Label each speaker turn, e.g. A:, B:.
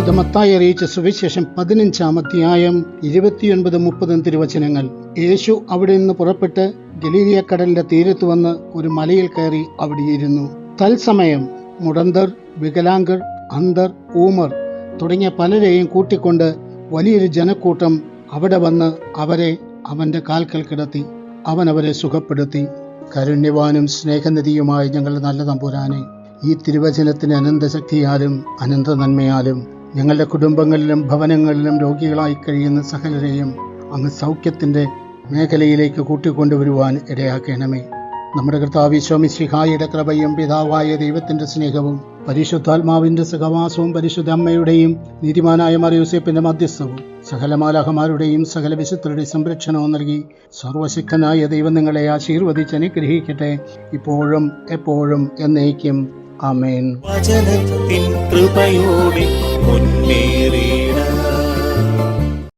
A: വിശുദ്ധ മത്തായി അറിയിച്ച സുവിശേഷം പതിനഞ്ചാം അധ്യായം ഇരുപത്തിയൊൻപത് മുപ്പതും തിരുവചനങ്ങൾ. യേശു അവിടെ നിന്ന് പുറപ്പെട്ട് ഗലീലിയക്കടലിന്റെ തീരത്ത് വന്ന് ഒരു മലയിൽ കയറി അവിടെയിരുന്നു തത്സമയം മുടന്തർ വികലാംഗർ അന്തർ ഊമർ തുടങ്ങിയ പലരെയും കൂട്ടിക്കൊണ്ട് വലിയൊരു ജനക്കൂട്ടം അവിടെ വന്ന് അവരെ അവന്റെ കാൽക്കൽ കിടത്തി അവൻ അവരെ സുഖപ്പെടുത്തി. കരുണ്യവാനും സ്നേഹനിധിയുമായ ഞങ്ങളുടെ നല്ല തമ്പുരാനെ ഈ തിരുവചനത്തിന് അനന്തശക്തിയാലും അനന്ത നന്മയാലും ഞങ്ങളുടെ കുടുംബങ്ങളിലും ഭവനങ്ങളിലും രോഗികളായി കഴിയുന്ന സകലരെയും അങ്ങ് സൗഖ്യത്തിന്റെ മേഖലയിലേക്ക് കൂട്ടിക്കൊണ്ടുവരുവാൻ ഇടയാക്കണമേ. നമ്മുടെ കർത്താവിശ്വമിശിഹായുടെ കൃപയും പിതാവായ ദൈവത്തിന്റെ സ്നേഹവും പരിശുദ്ധാത്മാവിന്റെ സഹവാസവും പരിശുദ്ധ അമ്മയുടെയും നീതിമാനായ മറിയൂസേപ്പിന്റെ മധ്യസ്ഥവും സകല മാലാഹമാരുടെയും സകല വിശുദ്ധരുടെയും സംരക്ഷണവും നൽകി സർവശക്തനായ ദൈവം നിങ്ങളെ ആശീർവദിച്ച് അനുഗ്രഹിക്കട്ടെ. ഇപ്പോഴും എപ്പോഴും എന്നേക്കും. ആമേൻ.
B: കൃപയോടെ മുന്നേറി.